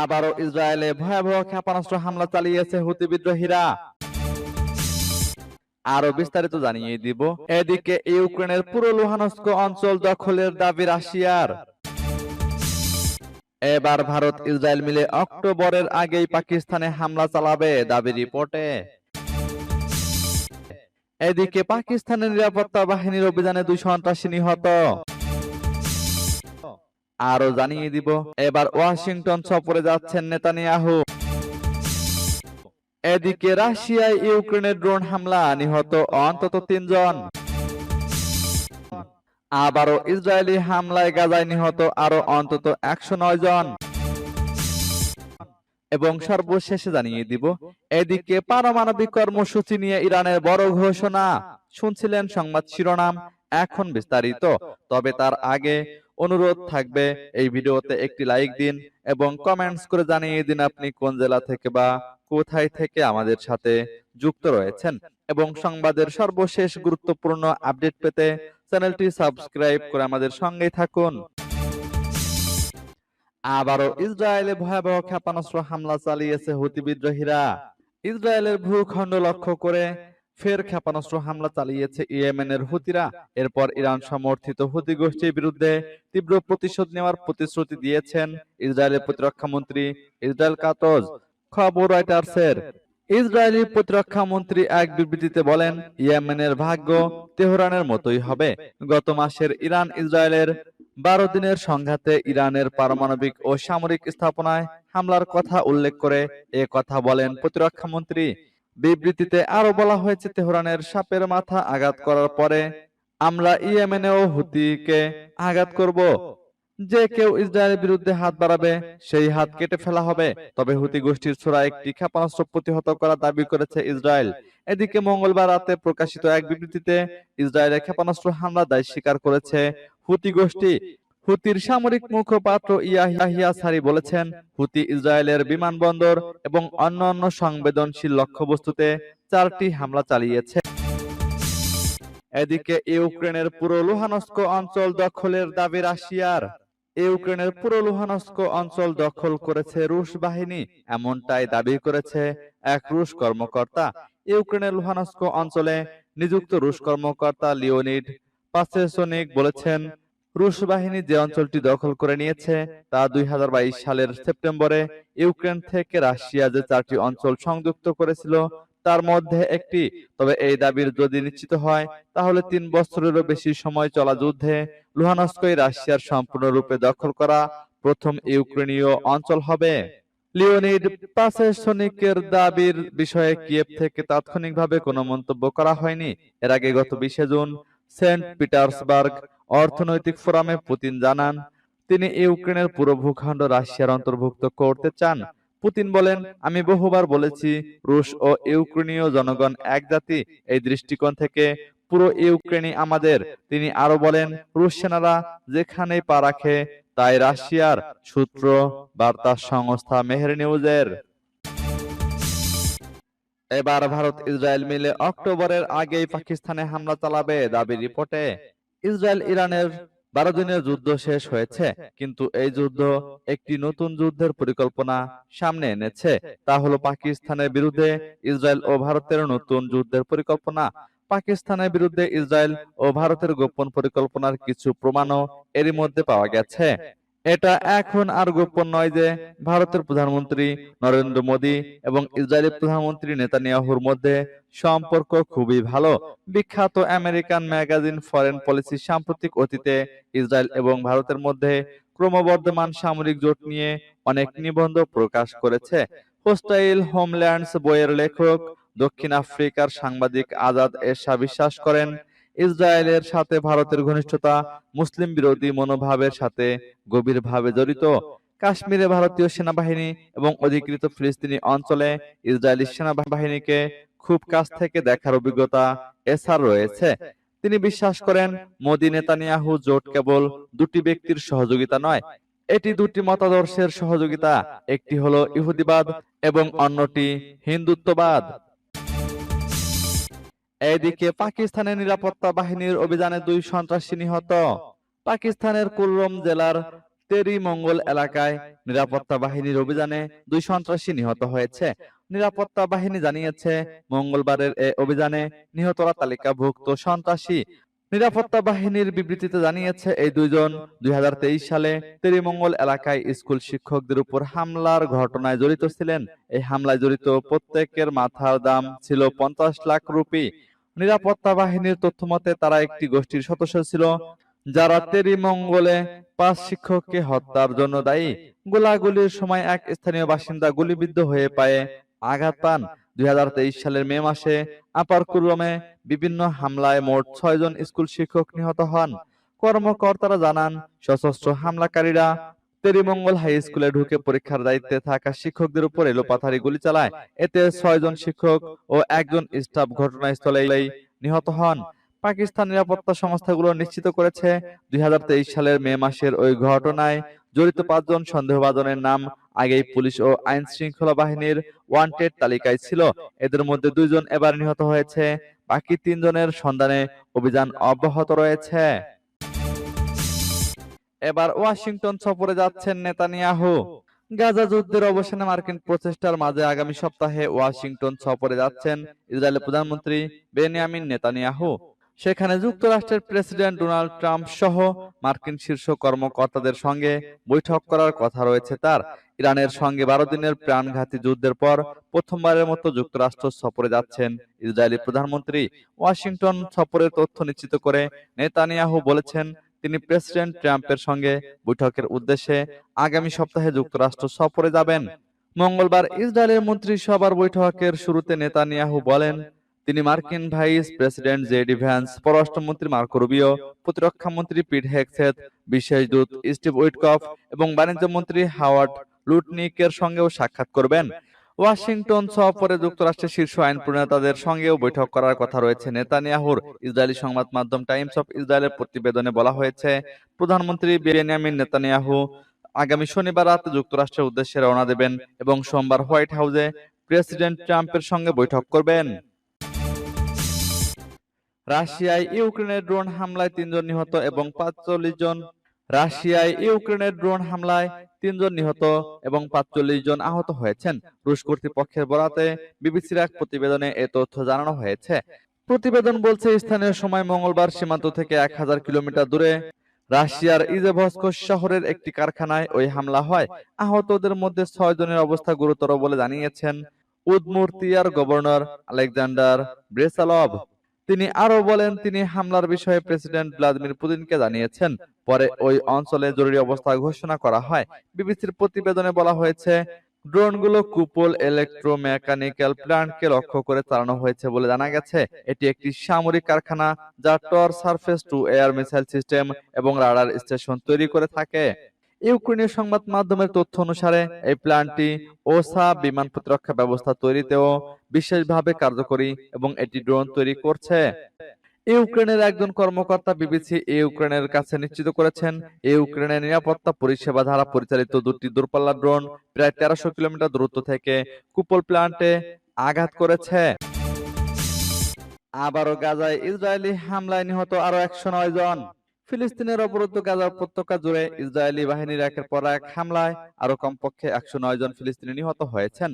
আবারও ইসরায়েলে ভয়াবহ ক্ষেপণাস্ত্র হামলা চালিয়েছে হুতি বিদ্রোহীরা। আরও বিস্তারিত জানিয়ে দিব। এদিকে ইউক্রেনের পুরো লুহানস্ক অঞ্চল দখলের দাবি রাশিয়ার। এবার ভারত ইসরায়েল মিলে অক্টোবরের আগেই পাকিস্তানে হামলা চালাবে দাবি রিপোর্টে। এদিকে পাকিস্তানের নিরাপত্তা বাহিনীর অভিযানে দুই সন্ত্রাসী নিহত। আরও জানিয়ে দিব। এবার ওয়াশিংটন সফরে যাচ্ছেন নেতানিয়াহু। এদিকে রাশিয়ায় ইউক্রেনের ড্রোন হামলা, নিহত অন্তত তিনজন। আবারও ইসরায়েলি হামলায় গাজায় নিহত আরও অন্তত একশো নয় জন। এবং সর্বশেষে জানিয়ে দিব, এদিকে পারমাণবিক কর্মসূচি নিয়ে ইরানের বড় ঘোষণা। শুনছিলেন সংবাদ শিরোনাম, এখন বিস্তারিত। তবে তার আগে অনুরোধ থাকবে এই ভিডিওতে একটি লাইক দিন এবং কমেন্টস করে জানিয়ে দিন আপনি কোন জেলা থেকে বা কোথায় থেকে আমাদের সাথে যুক্ত রয়েছেন এবং সংবাদের সর্বশেষ গুরুত্বপূর্ণ আপডেট পেতে চ্যানেলটি সাবস্ক্রাইব করে আমাদের সঙ্গেই থাকুন। আবারও ইসরায়েলে ভয়াবহ ক্ষেপণাস্ত্র হামলা চালিয়েছে হুতি বিদ্রোহীরা ইসরায়েলের ভূখণ্ড লক্ষ্য করে ফের ক্ষেপণাস্ত্র হামলা চালিয়েছে ইয়েমেনের হুতিরা। এরপর ইরান সমর্থিত হুতি গোষ্ঠীর বিরুদ্ধে তীব্র প্রতিশোধ নেওয়ার প্রতিশ্রুতি দিয়েছেন ইসরায়েলের প্রতিরক্ষা মন্ত্রী ইসরায়েল কাতজ। খবর রয়টার্সের। ইসরায়েলি প্রতিরক্ষা মন্ত্রী এক বিবৃতিতে বলেন, ইয়েমেনের ভাগ্য তেহরানের মতোই হবে। গত মাসের ইরান ইসরায়েলের বারো দিনের সংঘাতে ইরানের পারমাণবিক ও সামরিক স্থাপনায় হামলার কথা উল্লেখ করে এ কথা বলেন প্রতিরক্ষা মন্ত্রী। বিবৃতিতে আরও বলা হয়েছে, তেহরানের সাপের মাথা আঘাত করার পরে আমরা ইয়েমেনেও হুতিকে আঘাত করব। যে কেউ ইসরায়েলের বিরুদ্ধে হাত বাড়াবে, সেই হাত কেটে ফেলা হবে। তবে হুতি গোষ্ঠীর ছোড়া একটি ক্ষেপণাস্ত্র প্রতিহত করার দাবি করেছে ইসরায়েল। এদিকে মঙ্গলবার রাতে প্রকাশিত এক বিবৃতিতে ইসরায়েলের ক্ষেপণাস্ত্র হামলা দায় স্বীকার করেছে হুতি গোষ্ঠী। হুতির সামরিক মুখপাত্র ইয়াহিয়া সারি বলেছেন, হুতি ইসরায়েলের বিমানবন্দর এবং অন্যান্য সংবেদনশীল লক্ষ্যবস্তুতে চারটি হামলা চালিয়েছে। এদিকে ইউক্রেনের পুরো লুহানস্ক অঞ্চল দখলের দাবি রাশিয়ার। ইউক্রেনের পুরো লুহানস্ক অঞ্চল দখল করেছে রুশ বাহিনী, এমনটাই দাবি করেছে এক রুশ কর্মকর্তা। ইউক্রেনের লুহানস্ক অঞ্চলে নিযুক্ত রুশ কর্মকর্তা লিওনিড পাসেসনিক বলেছেন রুশ বাহিনী যে অঞ্চলটি দখল করে নিয়েছে, তা দুই সালের সেপ্টেম্বরে ইউক্রেন থেকে রাশিয়া যে চারটি অঞ্চল সংযুক্ত করেছিল, তার মধ্যে একটি। তবে এই দাবির যদি নিশ্চিত হয়, তাহলে তিন বছরেরও বেশি সময় চলা যুদ্ধে লুহানস্কই রাশিয়ার সম্পূর্ণরূপে দখল করা প্রথম ইউক্রেনীয় অঞ্চল হবে। লিওনিড পাসেসনিকের দাবির বিষয়ে কিয়েভ থেকে তাৎক্ষণিকভাবে কোনো মন্তব্য করা হয়নি। এর আগে গত বিশে জুন সেন্ট পিটার্সবার্গ অর্থনৈতিক ফোরামে পুতিন জানান, তিনি ইউক্রেনের পুরো ভূখণ্ড রাশিয়ার অন্তর্ভুক্ত করতে চান। পুতিন বলেন, আমি বহুবার বলেছি, রুশ ও ইউক্রেনীয় জনগণ এক জাতি। এই দৃষ্টিকোণ থেকে পুরো ইউক্রেনই আমাদের। তিনি আরও বলেন, রুশ সেনারা যেখানেই পা রাখে, তাই রাশিয়ার সূত্র বার্তা সংস্থা মেহের নিউজের। এবার ভারত ইসরায়েল মিলে অক্টোবরের আগেই পাকিস্তানে হামলা চালাবে দাবি রিপোর্টে। ইসরায়েল ইরানের বারো দিনের যুদ্ধ শেষ হয়েছে কিন্তু এই যুদ্ধ একটি নতুন যুদ্ধের পরিকল্পনা সামনে এনেছে। তা হলো পাকিস্তানের বিরুদ্ধে ইসরায়েল ও ভারতের নতুন যুদ্ধের পরিকল্পনা। পাকিস্তানের বিরুদ্ধে ইসরায়েল ও ভারতের গোপন পরিকল্পনার কিছু প্রমাণও এরই মধ্যে পাওয়া গেছে। এটা এখন আর গোপন নয় যে ভারতের প্রধানমন্ত্রী নরেন্দ্র মোদী এবং ইসরায়েলি প্রধানমন্ত্রী নেতানিয়াহুর মধ্যে সম্পর্ক খুবই ভালো। বিখ্যাত আমেরিকান ম্যাগাজিন ফরেন পলিসি সাম্প্রতিক অতীতে ইসরায়েল এবং ভারতের মধ্যে ক্রমবর্ধমান সামরিক জোট নিয়ে অনেক নিবন্ধ প্রকাশ করেছে। হোস্টাইল হোমল্যান্ডস বইয়ের লেখক দক্ষিণ আফ্রিকার সাংবাদিক আজাদ এরশা বিশ্বাস করেন ইসরায়েলের সাথে ভারতের ঘনিষ্ঠতা, মুসলিম বিরোধী মনোভাবের সাথে গভীরভাবে জড়িত। কাশ্মীরে ভারতীয় সেনাবাহিনী এবং অধিকৃত ফিলিস্তিনি অঞ্চলে ইসরায়েলি সেনাবাহিনীকে খুব কাছ থেকে দেখার অভিজ্ঞতা এছাড় রয়েছে। তিনি বিশ্বাস করেন, মোদী নেতানিয়াহু জোট কেবল দুটি ব্যক্তির সহযোগিতা নয়, এটি দুটি মতাদর্শের সহযোগিতা, একটি হলো ইহুদিবাদ এবং অন্যটি হিন্দুত্ববাদ। পাকিস্তানের নিরাপত্তা বাহিনীর অভিযানে দুই সন্ত্রাসী নিহত। পাকিস্তানের কুলরম জেলার তেরি মঙ্গল এলাকায় নিরাপত্তা বাহিনীর অভিযানে দুই সন্ত্রাসী নিহত হয়েছে। নিরাপত্তা বাহিনী জানিয়েছে, মঙ্গলবারের এ অভিযানে নিহতরা তালিকাভুক্ত সন্ত্রাসী। নিরাপত্তা বাহিনীর বিবৃতিতে জানিয়েছে, এই দুইজন দুই হাজার তেইশ সালে তেরিমঙ্গল এলাকায় স্কুল শিক্ষকদের উপর হামলার ঘটনায় জড়িত ছিলেন। এই হামলায় জড়িত প্রত্যেকের মাথার দাম ছিল পঞ্চাশ লাখ রুপি। নিরাপত্তা বাহিনীর তথ্যমতে তারা একটি গোষ্ঠীর সদস্য ছিল, যারা তেরিমঙ্গলে পাঁচ শিক্ষককে হত্যার জন্য দায়ী। গোলাগুলির সময় এক স্থানীয় বাসিন্দা গুলিবিদ্ধ হয়ে পায়ে আঘাত পান। দুই হাজার তেইশ সালের মে মাসে আপারকুরমে বিভিন্ন হামলায় মোট ছয়জন স্কুল শিক্ষক নিহত হন। কর্মকর্তারা জানান, সশস্ত্র হামলাকারীরা তেরিমঙ্গল হাই স্কুলে ঢুকে পরীক্ষার দায়িত্বে থাকা শিক্ষকদের উপর এলোপাথারি গুলি চালায়। এতে ছয়জন শিক্ষক ও একজন স্টাফ ঘটনাস্থলেই নিহত হন। পাকিস্তান নিরাপত্তা সংস্থাগুলো নিশ্চিত করেছে, দুই সালের মে মাসের ওই ঘটনায় জড়িত পাঁচজন সন্দেহভাজনের নাম আগেই পুলিশ ও আইন শৃঙ্খলা বাহিনীর ওয়ান্টেড তালিকায় ছিল। এদের মধ্যে দুইজন এবার নিহত হয়েছে, বাকি তিনজনের সন্ধানে অভিযান অব্যাহত রয়েছে। এবার ওয়াশিংটন সফরে যাচ্ছেন নেতানিয়াহু। গাজা যুদ্ধের অবসানে মার্কিন প্রচেষ্টার মাঝে আগামী সপ্তাহে ওয়াশিংটন সফরে যাচ্ছেন ইসরায়েলের প্রধানমন্ত্রী বেনিয়ামিন নেতানিয়াহু। সেখানে যুক্তরাষ্ট্রের প্রেসিডেন্ট ডোনাল্ড ট্রাম্প সহ মার্কিন শীর্ষ কর্মকর্তাদের সঙ্গে বৈঠক করার কথা রয়েছে তার। ইরানের সঙ্গে বারো দিনের প্রাণঘাতী যুদ্ধের পর প্রথমবারের মতো যুক্তরাষ্ট্র সফরে যাচ্ছেন ইসরায়েলি প্রধানমন্ত্রী। ওয়াশিংটন সফরের তথ্য নিশ্চিত করে নেতানিয়াহু বলেছেন তিনি প্রেসিডেন্ট ট্রাম্পের সঙ্গে বৈঠকের উদ্দেশ্যে আগামী সপ্তাহে যুক্তরাষ্ট্র সফরে যাবেন। মঙ্গলবার ইসরায়েলের মন্ত্রিসভার বৈঠকের শুরুতে নেতানিয়াহু বলেন, তিনি মার্কিন ভাইস প্রেসিডেন্ট জেডি ভ্যান্স, পররাষ্ট্রমন্ত্রী মার্কো রুবিও, প্রতিরক্ষা মন্ত্রী পিট হেগসেথ, বিশেষ দূত স্টিভ উইটকফ এবং বাণিজ্য মন্ত্রী হাওয়ার্ড লুটনিকের সঙ্গেও সাক্ষাৎ করবেন। ওয়াশিংটন সফরে যুক্তরাষ্ট্রের শীর্ষ আইন প্রণেতাদের সঙ্গেও বৈঠক করার কথা রয়েছে নেতানিয়াহুর। ইসরায়েলি সংবাদ মাধ্যম টাইমস অফ ইসরায়েলের প্রতিবেদনে বলা হয়েছে, প্রধানমন্ত্রী বেনিয়ামিন নেতানিয়াহু আগামী শনিবার রাতে যুক্তরাষ্ট্রের উদ্দেশ্যে রওনা দেবেন এবং সোমবার হোয়াইট হাউসে প্রেসিডেন্ট ট্রাম্পের সঙ্গে বৈঠক করবেন। রাশিয়ায় ইউক্রেনের ড্রোন হামলায় তিনজন নিহত এবং পাঁচচল্লিশ জন রাশিয়ায় ইউক্রেনের ড্রোন হামলায় তিনজন নিহত এবং পাঁচচল্লিশ জন আহত হয়েছেন। রুশ কর্তৃপক্ষের বরাতে বিবিসির এক প্রতিবেদনে এ তথ্য জানানো হয়েছে। প্রতিবেদন বলছে, স্থানীয় সময় মঙ্গলবার সীমান্ত থেকে এক হাজার কিলোমিটার দূরে রাশিয়ার ইজেভস্ক শহরের একটি কারখানায় ওই হামলা হয়। আহতদের মধ্যে ছয় জনের অবস্থা গুরুতর বলে জানিয়েছেন উদমুর্তিয়ার গভর্নর আলেকজান্ডার ব্রেসালভ। তিনি আরও বলেন, তিনি হামলার বিষয়ে প্রেসিডেন্ট ভ্লাদিমির পুতিনকে জানিয়েছেন। পরে ওই অঞ্চলে জরুরি অবস্থা ঘোষণা করা হয়। বিবিসির প্রতিবেদনে বলা হয়েছে, ড্রোনগুলো কুপল ইলেকট্রোমেকানিক্যাল প্ল্যান্টকে লক্ষ্য করে চালানো হয়েছে বলে জানা গেছে। এটি একটি সামরিক কারখানা যা Tor surface to air missile system এবং রাডার স্টেশন তৈরি করে থাকে। ইউক্রেনীয় সংবাদ মাধ্যমের তথ্য অনুসারে, এই প্ল্যান্টটি ওসা বিমান প্রতিরক্ষা ব্যবস্থা তৈরিতেও বিশেষভাবে কার্যকরী এবং এটি ড্রোন তৈরি করছে। ইউক্রেনের একজন কর্মকর্তা বিবিসি ইউক্রেনের কাছে নিশ্চিত করেছেন ইউক্রেনের নিরাপত্তা পরিষেবা দ্বারা পরিচালিত দুটি দূরপাল্লার ড্রোন প্রায় তেরোশো কিলোমিটার দূরত্ব থেকে কুপল প্ল্যান্টে আঘাত করেছে। আবারও গাজায় ইসরায়েলি হামলায় নিহত আরও একশো নয় জন। ফিলিস্তিনের অবরুদ্ধ গাজা উপত্যকা জুড়ে ইসরায়েলি বাহিনীর একের পর এক হামলায় আরও কমপক্ষে একশো নয় জন ফিলিস্তিনি নিহত হয়েছেন।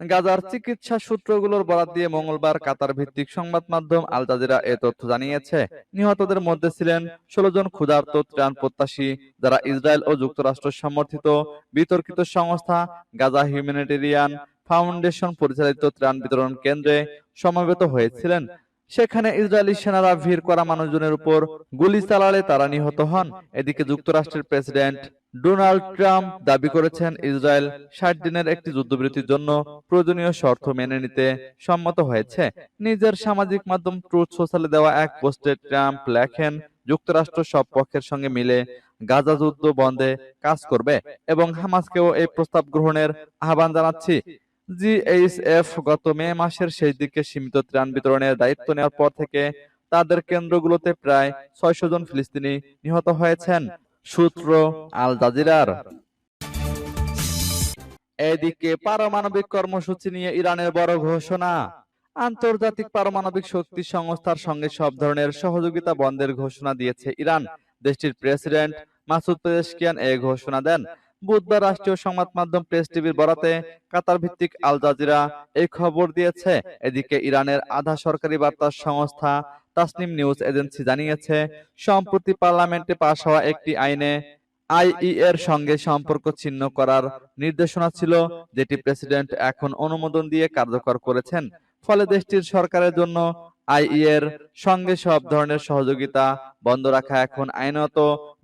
গাজার চিকিৎসা সূত্রগুলোর বরাত দিয়ে মঙ্গলবার কাতার ভিত্তিক সংবাদ মাধ্যম আল জাজিরা এ তথ্য জানিয়েছে। নিহতদের মধ্যে ছিলেন ষোলো জন ক্ষুধার্ত ত্রাণ প্রত্যাশী, যারা ইসরায়েল ও যুক্তরাষ্ট্র সমর্থিত বিতর্কিত সংস্থা গাজা হিউম্যানিটেরিয়ান ফাউন্ডেশন পরিচালিত ত্রাণ বিতরণ কেন্দ্রে সমবেত হয়েছিলেন। সেখানে ইসরায়েলি সেনারা ভিড় করা মানুষজনের উপর গুলি চালালে তারা নিহত হন। এদিকে যুক্তরাষ্ট্রের প্রেসিডেন্ট ডোনাল্ড ট্রাম্প দাবি করেছেন ইসরায়েল ষাট দিনের একটি যুদ্ধবিরতির জন্য প্রয়োজনীয় শর্ত মেনে নিতে সম্মত হয়েছে। নিজের সামাজিক মাধ্যম ট্রুথ সোশ্যালে দেওয়া এক পোস্টে ট্রাম্প লেখেন যুক্তরাষ্ট্র সব পক্ষের সঙ্গে মিলে গাজা যুদ্ধ বন্ধে কাজ করবে এবং হামাসকেও এই প্রস্তাব গ্রহণের আহ্বান জানাচ্ছি। জিএইচএফ গত মে মাসের শেষ দিকে সীমিত ত্রাণ বিতরণের দায়িত্ব নেওয়ার পর থেকে তাদের কেন্দ্রগুলোতে প্রায় ছয়শো জন ফিলিস্তিনি নিহত হয়েছেন, সূত্র আল জাজিরার। এদিকে পারমাণবিক কর্মসূচি নিয়ে ইরানের বড় ঘোষণা। আন্তর্জাতিক পারমাণবিক শক্তি সংস্থার সঙ্গে সব ধরনের সহযোগিতা বন্ধের ঘোষণা দিয়েছে ইরান। দেশটির প্রেসিডেন্ট মাসুদ পেজেশকিয়ান এই ঘোষণা দেন বুধবার রাষ্ট্রীয় সংবাদ মাধ্যম প্রেস টিভির বরাতে কাতার ভিত্তিক আল জাজিরা এই খবর দিয়েছে। এদিকে ইরানের আধা সরকারি বার্তা সংস্থা তাসনিম নিউজ এজেন্সি জানিয়েছে, সম্প্রতি পার্লামেন্টে পাশ হওয়া একটি আইনে আইই এর সঙ্গে সম্পর্ক ছিন্ন করার নির্দেশনা ছিল, যেটি প্রেসিডেন্ট এখন অনুমোদন দিয়ে কার্যকর করেছেন। ফলে দেশটির সরকারের জন্য আইই এর সঙ্গে সব ধরনের সহযোগিতা বন্ধ রাখা এখন আইনত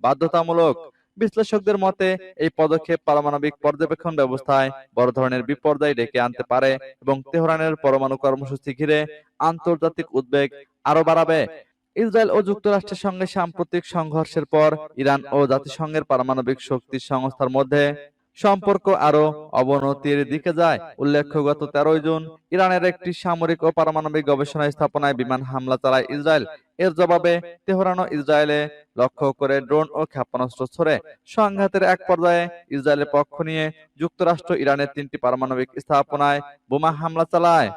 বাধ্যতামূলক। বিশ্লেষকদের মতে, এই পদক্ষেপ পারমাণবিক পর্যবেক্ষণ ব্যবস্থায় বড় ধরনের বিপর্যয় ডেকে আনতে পারে এবং তেহরানের পরমাণু কর্মসূচি ঘিরে আন্তর্জাতিক উদ্বেগ আরও বাড়াবে। ইসরায়েল ও যুক্তরাষ্ট্রের সঙ্গে সাম্প্রতিক সংঘর্ষের পর ইরান ও জাতিসংঘের পারমাণবিক শক্তি সংস্থার মধ্যে সম্পর্ক আরও অবনতির দিকে যায়। উল্লেখ্য গত তেরোই জুন ইরানের একটি সামরিক ও পারমাণবিক গবেষণা স্থাপনায় বিমান হামলা চালায় ইসরায়েল। এর জবাবে তেহরান ও ইসরায়েলে লক্ষ্য করে ড্রোন ও ক্ষেপণাস্ত্র ছড়ে। সংঘাতের এক পর্যায়ে ইসরায়েলের পক্ষ নিয়ে যুক্তরাষ্ট্র ইরানের তিনটি পারমাণবিক স্থাপনায় বোমা হামলা চালায়।